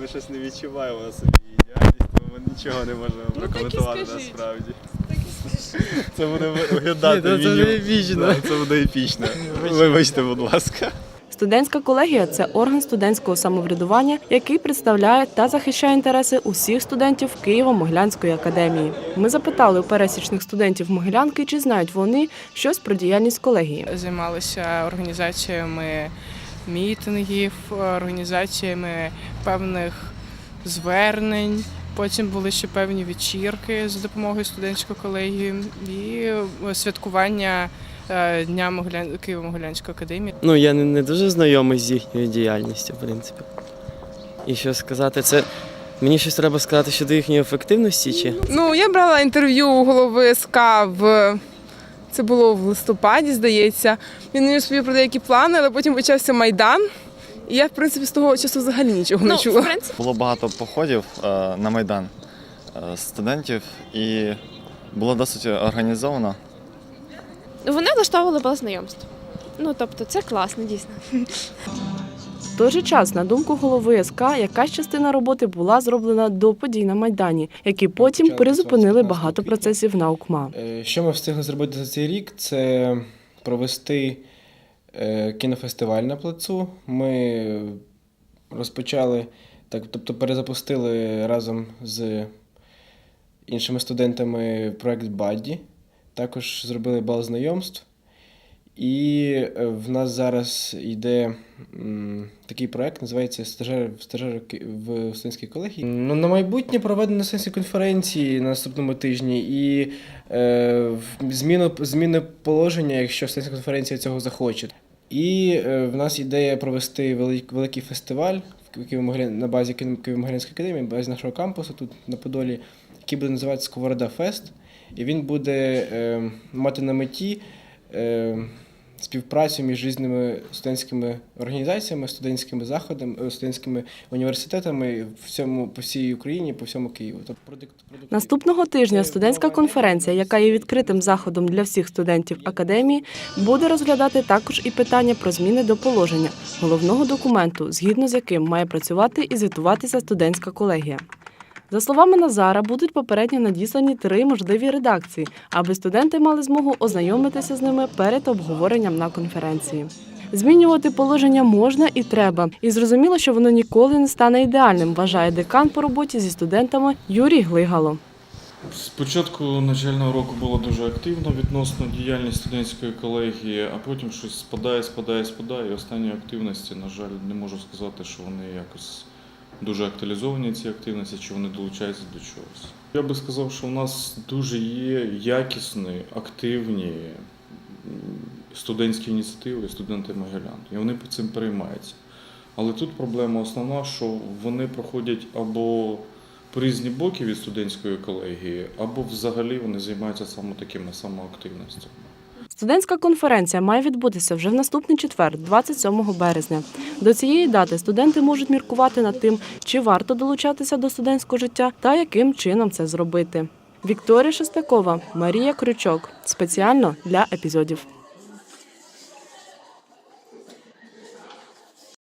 Ми щось не відчуваємо на собі ідеальність, тому ми нічого не можемо Ну, прокоментувати насправді. Це буде виглядати Ні, це буде епічно. Да, Це буде епічно. Вибачте, будь ласка. Студентська колегія це орган студентського самоврядування, який представляє та захищає інтереси усіх студентів Києво-Могилянської академії. Ми запитали у пересічних студентів Могилянки, чи знають вони щось про діяльність колегії. Займалися організаціями мітингів, організаціями певних звернень. Потім були ще певні вечірки за допомогою студентської колегії і е, святкування е, Дня Могилян... Києво-Могилянської академії. Ну, я не, не дуже знайомий з їхньою діяльністю, в принципі. І що сказати, це. Мені щось треба сказати щодо їхньої ефективності чи. Ну, я брала інтерв'ю у голови СК в це було в листопаді, здається. Він мені розповів про деякі плани, але потім почався майдан. І я, в принципі, з того часу взагалі нічого не чула. Було багато походів е, на Майдан е, студентів і було досить організовано. Вони влаштовували бал знайомств. Ну тобто це класно, дійсно. В той же час, на думку голови СК, якась частина роботи була зроблена до подій на майдані, які потім Почали призупинили багато процесів на УКМА. Е, Що ми встигли зробити за цей рік? Це провести е, кінофестиваль на плацу. Ми розпочали, так, тобто перезапустили разом з іншими студентами проект Бадді. Також зробили бал знайомств. І е, в нас зараз йде такий проект, називається Стажер, стажер в студентській колегії. Ну, на майбутнє проведено студентські конференції на наступному тижні і е, в- зміну, зміни положення, якщо студентська конференція цього захоче. І е, в нас ідея провести велик, великий фестиваль в на базі Києво- Києво-Могилянської академії, базі нашого кампусу тут на Подолі, який буде називатися Сковорода Фест. І він буде е, мати на меті е, співпрацю між різними студентськими організаціями, студентськими заходами, е, студентськими університетами в всьому по всій Україні, по всьому Києву. Тобто. Наступного тижня студентська конференція, яка є відкритим заходом для всіх студентів академії, буде розглядати також і питання про зміни до положення головного документу, згідно з яким має працювати і звітуватися студентська колегія. За словами Назара, будуть попередньо надіслані три можливі редакції, аби студенти мали змогу ознайомитися з ними перед обговоренням на конференції. Змінювати положення можна і треба, і зрозуміло, що воно ніколи не стане ідеальним, вважає декан по роботі зі студентами Юрій Глигало. З початку навчального року було дуже активно відносно діяльність студентської колегії, а потім щось спадає, спадає, спадає. І останні активності, на жаль, не можу сказати, що вони якось дуже актуалізовані ці активності, чи вони долучаються до чогось. Я би сказав, що у нас дуже є якісні, активні студентські ініціативи, студенти Могилян, і вони по цим переймаються. Але тут проблема основна, що вони проходять або по різні боки від студентської колегії, або взагалі вони займаються саме такими самоактивностями. Студентська конференція має відбутися вже в наступний четвер, 27 березня. До цієї дати студенти можуть міркувати над тим, чи варто долучатися до студентського життя та яким чином це зробити. Вікторія Шестакова, Марія Крючок спеціально для епізодів.